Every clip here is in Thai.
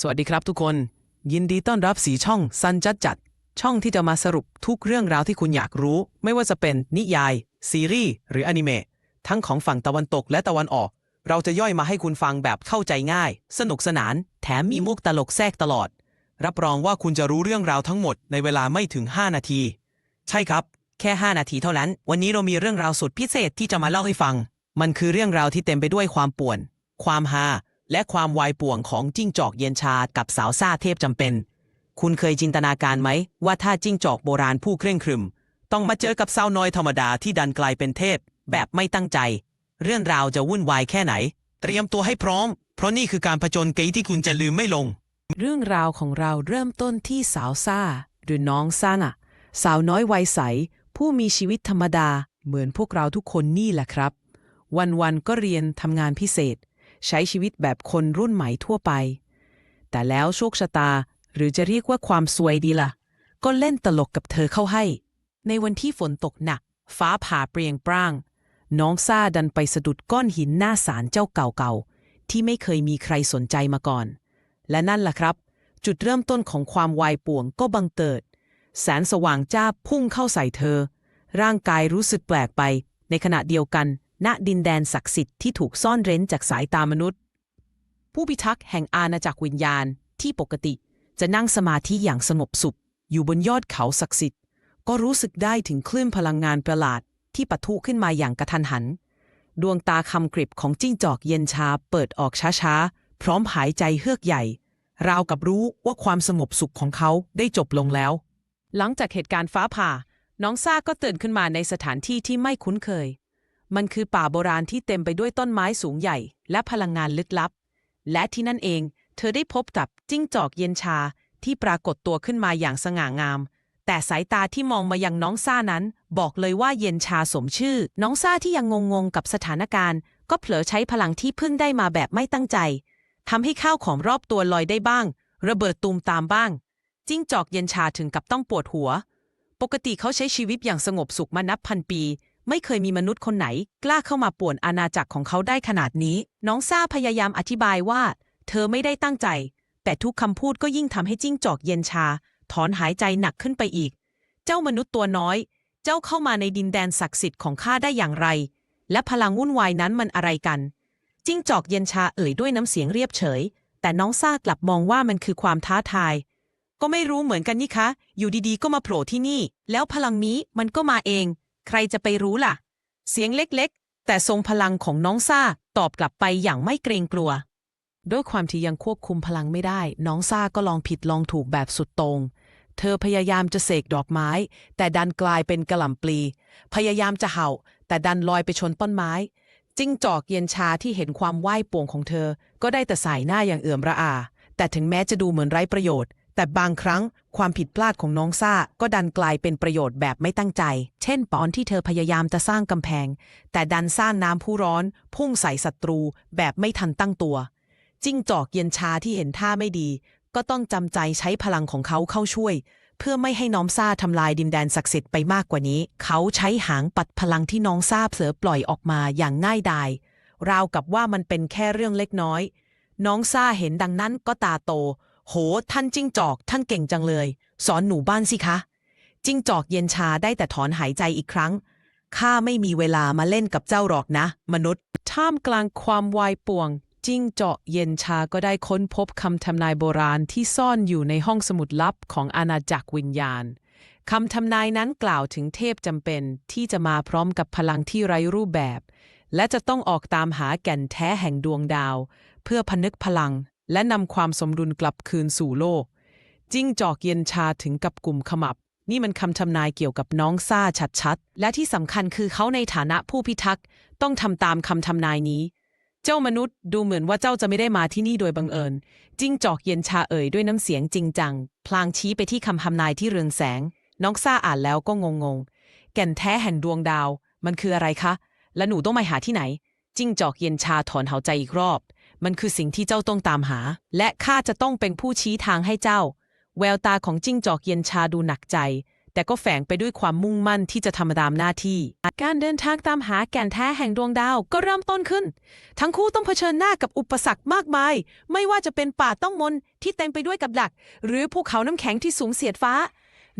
สวัสดีครับทุกคน ยินดีต้อนรับสีช่องซันจัดจัด ช่องที่จะมาสรุปทุกเรื่องราวที่คุณอยากรู้ ไม่ว่าจะเป็นนิยาย ซีรีส์ หรืออนิเมะทั้งของฝั่งตะวันตกและตะวันออก เราจะย่อยมาให้คุณฟังแบบเข้าใจง่าย สนุกสนาน แถมมีมุกตลกแทรกตลอด รับรองว่าคุณจะรู้เรื่องราวทั้งหมดในเวลาไม่ถึง 5 นาที ใช่ครับ แค่ 5 นาทีเท่านั้น วันนี้เรามีเรื่องราวสุดพิเศษที่จะมาเล่าให้ฟัง มันคือเรื่องราวที่เต็มไปด้วยความป่วน ความฮา และความวายป่วงของจิ้งจอกเย็นชากับสาวซ่าเทพจำเป็น คุณเคยจินตนาการไหม ว่าถ้าจิ้งจอกโบราณผู้เคร่งครึม ต้องมาเจอกับสาวน้อยธรรมดาที่ดันกลายเป็นเทพ แบบไม่ตั้งใจ เรื่องราวจะวุ่นวายแค่ไหน เตรียมตัวให้พร้อม เพราะนี่คือการผจญเกยที่คุณจะลืมไม่ลง เรื่องราวของเราเริ่มต้นที่สาวซ่าหรือน้องซ่าน่ะ สาวน้อยวัยใส ผู้มีชีวิตธรรมดา เหมือนพวกเราทุกคนนี่แหละครับ วันๆก็เรียนทำงานพิเศษ ใช้ชีวิตแบบคนรุ่นใหม่ทั่วไป แต่แล้วโชคชะตาหรือจะเรียกว่าความสวยดีล่ะ ก็เล่นตลกกับเธอเข้าให้ ในวันที่ฝนตกหนัก ฟ้าผ่าเปรียงปร้าง น้องซ่าดันไปสะดุดก้อนหินหน้าศาลเจ้าเก่าๆ ที่ไม่เคยมีใครสนใจมาก่อน และนั่นล่ะครับ จุดเริ่มต้นของความวายป่วงก็บังเกิด แสงสว่างจ้าพุ่งเข้าใส่เธอ ร่างกายรู้สึกแปลกไป ในขณะเดียวกัน ณดินแดนศักดิ์สิทธิ์ที่ถูกซ่อนเร้นจากสายตามนุษย์ ผู้พิทักษ์แห่งอาณาจักรวิญญาณที่ปกติจะนั่งสมาธิอย่างสงบสุข อยู่บนยอดเขาศักดิ์สิทธิ์ ก็รู้สึกได้ถึงคลื่นพลังงานประหลาดที่ปะทุขึ้นมาอย่างกระทันหัน ดวงตาคำกริบของจิ้งจอกเย็นชาเปิดออกช้าๆ พร้อมหายใจเฮือกใหญ่ ราวกับรู้ว่าความสงบสุขของเขาได้จบลงแล้ว หลังจากเหตุการณ์ฟ้าผ่า น้องซ่าก็ตื่นขึ้นมาในสถานที่ที่ไม่คุ้นเคย มันคือป่าโบราณที่เต็มไปด้วยต้นไม้สูงใหญ่ และพลังงานลึกลับ และที่นั่นเอง เธอได้พบกับจิ้งจอกเย็นชาที่ปรากฏตัวขึ้นมาอย่างสง่างาม แต่สายตาที่มองมายังน้องซ่านั้น บอกเลยว่าเย็นชาสมชื่อ น้องซ่าที่ยังงงๆกับสถานการณ์ ก็เผลอใช้พลังที่เพิ่งได้มาแบบไม่ตั้งใจทำให้ข้าวของรอบตัวลอยได้บ้าง ระเบิดตูมตามบ้าง จิ้งจอกเย็นชาถึงกับต้องปวดหัว ปกติเขาใช้ชีวิตอย่างสงบสุขมานับพันปี ไม่เคยมีมนุษย์คนไหน กล้าเข้ามาป่วนอาณาจักรของเขาได้ขนาดนี้ น้องซาพยายามอธิบายว่า เธอไม่ได้ตั้งใจ แต่ทุกคำพูดก็ยิ่งทำให้จิ้งจอกเย็นชา ถอนหายใจหนักขึ้นไปอีก เจ้ามนุษย์ตัวน้อย เจ้าเข้ามาในดินแดนศักดิ์สิทธิ์ของข้าได้อย่างไร และพลังวุ่นวายนั้นมันอะไรกัน จิ้งจอกเย็นชาเอ่ยด้วยน้ำเสียงเรียบเฉย แต่น้องซากลับมองว่ามันคือความท้าทายก็ไม่รู้เหมือนกันนี่คะ อยู่ดีๆ ก็มาโผล่ที่นี่ แล้วพลังนี้มันก็มาเอง ใครจะไปรู้ล่ะ เสียงเล็กๆ แต่ทรงพลังของน้องซ่าตอบกลับไปอย่างไม่เกรงกลัว ด้วยความที่ยังควบคุมพลังไม่ได้ น้องซ่าก็ลองผิดลองถูกแบบสุดตรงเธอพยายามจะเสกดอกไม้ แต่ดันกลายเป็นกระหล่ำปลี พยายามจะเห่า แต่ดันลอยไปชนต้นไม้ จิ้งจอกเย็นชาที่เห็นความว่ายป่วงของเธอ ก็ได้แต่สายหน้าอย่างเอื่อมระอา แต่ถึงแม้จะดูเหมือนไร้ประโยชน์ แต่บางครั้งความผิดพลาดของน้องซ่าก็ดันกลายเป็นประโยชน์แบบไม่ตั้งใจ เช่นตอนที่เธอพยายามจะสร้างกำแพง แต่ดันสร้างน้ำผู้ร้อน พุ่งใส่ศัตรูแบบไม่ทันตั้งตัวจิ้งจอกเย็นชาที่เห็นท่าไม่ดี ก็ต้องจำใจใช้พลังของเขาเข้าช่วย เพื่อไม่ให้น้องซ่าทำลายดินแดนศักดิ์สิทธิ์ไปมากกว่านี้ เขาใช้หางปัดพลังที่น้องซ่าเผลอปล่อยออกมาอย่างง่ายดาย ราวกับว่ามันเป็นแค่เรื่องเล็กน้อย น้องซ่าเห็นดังนั้นก็ตาโต โห ท่านจิ้งจอก ท่านเก่งจังเลย สอนหนูบ้านสิคะ จิ้งจอกเย็นชาได้แต่ถอนหายใจอีกครั้ง ข้าไม่มีเวลามาเล่นกับเจ้าหรอกนะ มนุษย์ ท่ามกลางความวายป่วง จิ้งจาะเย็นชาก็ได้ค้นพบคำทำนายโบราณที่ซ่อนอยู่ในห้องสมุดลับของอาณาจักรวิญญาณคำทำนายนั้นกล่าวถึงเทพจำเป็นที่จะมาพร้อมกับพลังที่ไร้รูปแบบ และจะต้องออกตามหาแก่นแท้แห่งดวงดาว เพื่อพนึกพลัง และนำความสมดุลกลับคืนสู่โลก จิ้งจอกเย็นชาถึงกับกลุ่มขมับ นี่มันคำทำนายเกี่ยวกับน้องซ่าชัดๆ และที่สำคัญคือเขาในฐานะผู้พิทักษ์ต้องทำตามคำทำนายนี้ เจ้ามนุษย์ดูเหมือนว่าเจ้าจะไม่ได้มาที่นี่โดยบังเอิญ จิ้งจอกเย็นชาเอ่ยด้วยน้ำเสียงจริงจัง พลางชี้ไปที่คำทำนายที่เรืองแสง น้องซ่าอ่านแล้วก็งงๆ แก่นแท้แห่งดวงดาว มันคืออะไรคะ และหนูต้องไปหาที่ไหน จิ้งจอกเย็นชาถอนหายใจอีกรอบ มันคือสิ่งที่เจ้าต้องตามหา และข้าจะต้องเป็นผู้ชี้ทางให้เจ้า แววตาของจิ้งจอกเย็นชาดูหนักใจ แต่ก็แฝงไปด้วยความมุ่งมั่นที่จะทำตามหน้าที่ การเดินทางตามหาแก่นแท้แห่งดวงดาวก็เริ่มต้นขึ้น ทั้งคู่ต้องเผชิญหน้ากับอุปสรรคมากมาย ไม่ว่าจะเป็นป่าต้องมนที่เต็มไปด้วยกับดัก หรือภูเขาน้ำแข็งที่สูงเสียดฟ้า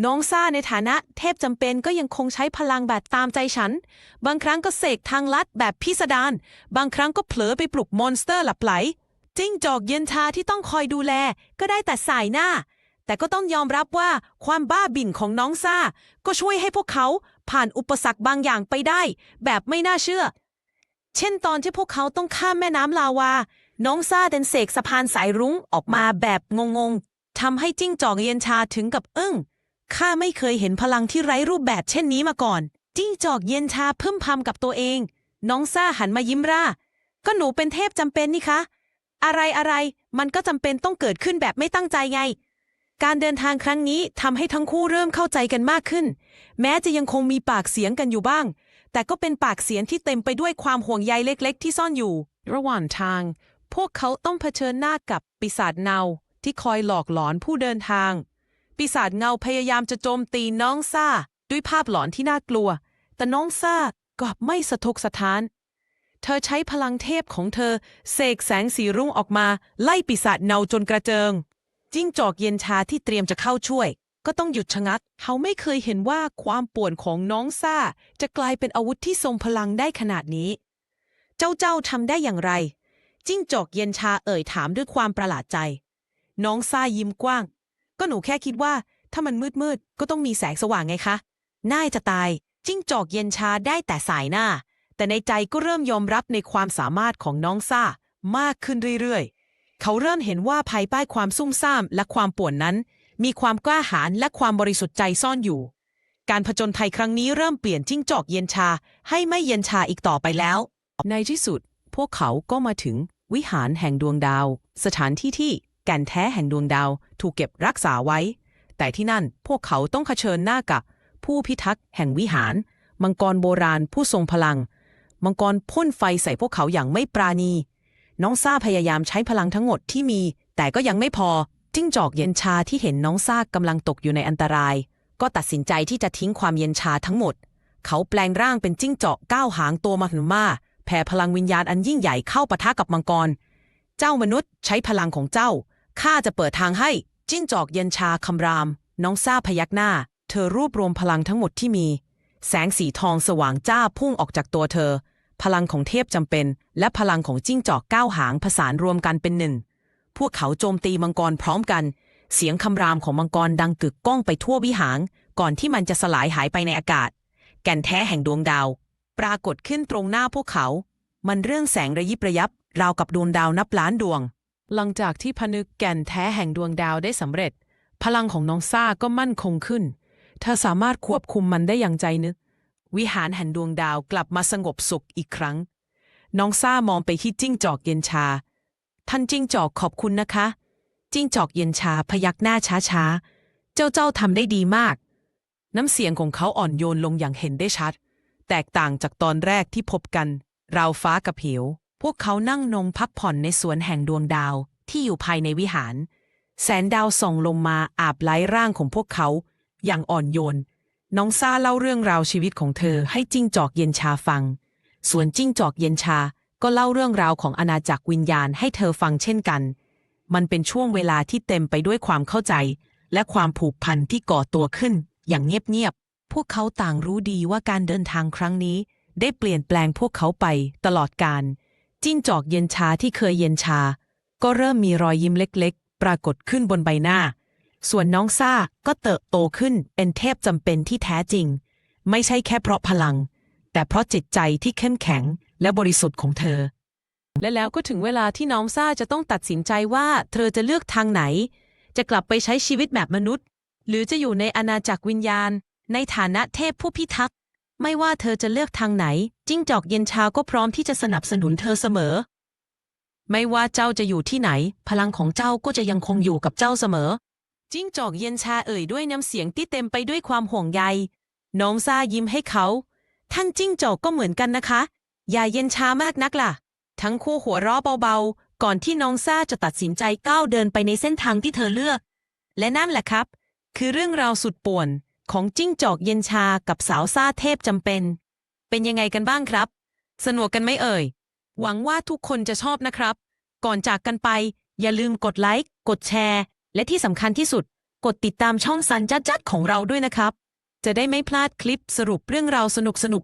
น้องซ่าในฐานะเทพจำเป็นก็ยังคงใช้พลังแบบตามใจฉัน บางครั้งก็เสกทางลัดแบบพิสดาร บางครั้งก็เผลอไปปลุกมอนสเตอร์หลับไหล จิ้งจอกเย็นชาที่ต้องคอยดูแล ก็ได้แต่สายหน้า แต่ก็ต้องยอมรับว่าความบ้าบิ่นของน้องซ่า ก็ช่วยให้พวกเขาผ่านอุปสรรคบางอย่างไปได้ แบบไม่น่าเชื่อ เช่นตอนที่พวกเขาต้องข้ามแม่น้ำลาวา น้องซ่าเดินเสกสะพานสายรุ้งออกมาแบบงงๆทำให้จิ้งจอกเย็นชาถึงกับอึ้ง ข้าไม่เคยเห็นพลังที่ไร้รูปแบบเช่นนี้มาก่อน จิ้งจอกเย็นชาพึ่มพำกับตัวเอง น้องซ่าหันมายิ้มร่า ก็หนูเป็นเทพจำเป็นนี่คะ อะไรอะไรมันก็จำเป็นต้องเกิดขึ้นแบบไม่ตั้งใจไง การเดินทางครั้งนี้ทำให้ทั้งคู่เริ่มเข้าใจกันมากขึ้น แม้จะยังคงมีปากเสียงกันอยู่บ้าง แต่ก็เป็นปากเสียงที่เต็มไปด้วยความห่วงใยเล็ก ๆ ที่ซ่อนอยู่ ระหว่างทาง พวกเขาต้องเผชิญหน้ากับปีศาจเงาที่คอยหลอกหลอนผู้เดินทาง ปีศาจเงาพยายามจะโจมตีน้องซ่า ด้วยภาพหลอนที่น่ากลัว แต่น้องซ่ากลับไม่สะทกสะท้าน เธอใช้พลังเทพของเธอเสกแสงสีรุ่งออกมาไล่ปีศาจเงาจนกระเจิง จิ้งจอกเย็นชาที่เตรียมจะเข้าช่วย ก็ต้องหยุดชะงัก เขาไม่เคยเห็นว่าความป่วนของน้องซ่า จะกลายเป็นอาวุธที่ทรงพลังได้ขนาดนี้ เจ้าเจ้าทำได้อย่างไร จิ้งจอกเย็นชาเอ่ยถามด้วยความประหลาดใจ น้องซ่ายิ้มกว้าง ก็หนูแค่คิดว่า ถ้ามันมืดมืดก็ต้องมีแสงสว่างไงคะ น่ายจะตาย จิ้งจอกเย็นชาได้แต่สายหน้า แต่ในใจก็เริ่มยอมรับในความสามารถของน้องซ่ามากขึ้นเรื่อยๆ เขาเริ่มเห็นว่าภายใต้ความซุ่มซ่ามและความป่วนนั้น มีความกล้าหาญและความบริสุทธิ์ใจซ่อนอยู่ การผจญภัยครั้งนี้เริ่มเปลี่ยนจิ้งจอกเย็นชาให้ไม่เย็นชาอีกต่อไปแล้ว ในที่สุด พวกเขาก็มาถึงวิหารแห่งดวงดาว สถานที่ที่ แก่นแท้แห่งดวงดาวถูกเก็บรักษาไว้ แต่ที่นั่นพวกเขาต้องเผชิญหน้ากับ ผู้พิทักษ์แห่งวิหาร มังกรโบราณผู้ทรงพลัง มังกรพ่นไฟใส่พวกเขาอย่างไม่ปราณี น้องซ่าพยายามใช้พลังทั้งหมดที่มี แต่ก็ยังไม่พอ จิ้งจอกเย็นชาที่เห็นน้องซ่ากำลังตกอยู่ในอันตราย ก็ตัดสินใจที่จะทิ้งความเย็นชาทั้งหมด เขาแปลงร่างเป็นจิ้งจอกก้าวหางตัวมหึมาแผ่พลังวิญญาณอันยิ่งใหญ่เข้าปะทะกับมังกร เจ้ามนุษย์ใช้พลังของเจ้า ข้าจะเปิดทางให้ จิ้งจอกเย็นชาคำราม น้องซาพยักหน้า เธอรวบรวมพลังทั้งหมดที่มี แสงสีทองสว่างจ้าพุ่งออกจากตัวเธอ พลังของเทพจำเป็น และพลังของจิ้งจอกก้าวหางผสานรวมกันเป็นหนึ่ง พวกเขาโจมตีมังกรพร้อมกัน เสียงคำรามของมังกรดังกึกก้องไปทั่ววิหาร ก่อนที่มันจะสลายหายไปในอากาศ แก่นแท้แห่งดวงดาว ปรากฏขึ้นตรงหน้าพวกเขา มันเรื่องแสงระยิบระยับ ราวกับดวงดาวนับล้านดวง หลังจากที่พนึกแก่นแท้แห่งดวงดาวได้สำเร็จ พลังของน้องซ่าก็มั่นคงขึ้น เธอสามารถควบคุมมันได้อย่างใจนึก วิหารแห่งดวงดาวกลับมาสงบสุขอีกครั้ง น้องซ่ามองไปที่จิ้งจอกเย็นชา ท่านจิ้งจอกขอบคุณนะคะ จิ้งจอกเย็นชาพยักหน้าช้าๆ เจ้าเจ้าทำได้ดีมาก น้ำเสียงของเขาอ่อนโยนลงอย่างเห็นได้ชัด แตกต่างจากตอนแรกที่พบกัน ราวฟ้ากับเหว พวกเขานั่งนงพักผ่อนในสวนแห่งดวงดาวที่อยู่ภายในวิหาร แสงดาวส่องลงมาอาบไล้ร่างของพวกเขา อย่างอ่อนโยน น้องซาเล่าเรื่องราวชีวิตของเธอให้จิ้งจอกเย็นชาฟัง ส่วนจิ้งจอกเย็นชาก็เล่าเรื่องราวของอาณาจักรวิญญาณให้เธอฟังเช่นกัน มันเป็นช่วงเวลาที่เต็มไปด้วยความเข้าใจ และความผูกพันที่ก่อตัวขึ้น อย่างเงียบๆ พวกเขาต่างรู้ดีว่าการเดินทางครั้งนี้ ได้เปลี่ยนแปลงพวกเขาไปตลอดกาล จิ้งจอกเย็นชาที่เคยเย็นชา ก็เริ่มมีรอยยิ้มเล็กๆ ปรากฏขึ้นบนใบหน้า ส่วนน้องซ่าก็เติบโตขึ้นเป็นเทพจำเป็นที่แท้จริง ไม่ใช่แค่เพราะพลัง แต่เพราะจิตใจที่เข้มแข็งและบริสุทธิ์ของเธอ และแล้วก็ถึงเวลาที่น้องซ่าจะต้องตัดสินใจว่าเธอจะเลือกทางไหน จะกลับไปใช้ชีวิตแบบมนุษย์ หรือจะอยู่ในอาณาจักรวิญญาณ ในฐานะเทพผู้พิทักษ์ ไม่ว่าเธอจะเลือกทางไหน จิ้งจอกเย็นชาก็พร้อมที่จะสนับสนุนเธอเสมอ ไม่ว่าเจ้าจะอยู่ที่ไหน พลังของเจ้าก็จะยังคงอยู่กับเจ้าเสมอ จิ้งจอกเย็นชาเอ่ยด้วยน้ำเสียงที่เต็มไปด้วยความห่วงใย น้องซายิ้มให้เขา ท่านจิ้งจอกก็เหมือนกันนะคะ อย่าเย็นชามากนักล่ะ ทั้งคู่หัวเราะเบาๆ ก่อนที่น้องซาจะตัดสินใจก้าวเดินไปในเส้นทางที่เธอเลือก และนั่นแหละครับ คือเรื่องราวสุดป่วนของจิ้งจอกเย็นชากับสาวซาเทพจำเป็น เป็นยังไงกันบ้างครับ สนุกกันไหมเอ่ย หวังว่าทุกคนจะชอบนะครับ ก่อนจากกันไป อย่าลืมกดไลค์ กดแชร์ และที่สำคัญที่สุด กดติดตามช่องซันจัดจัดของเราด้วยนะครับ จะได้ไม่พลาดคลิปสรุปเรื่องราวสนุกสนุก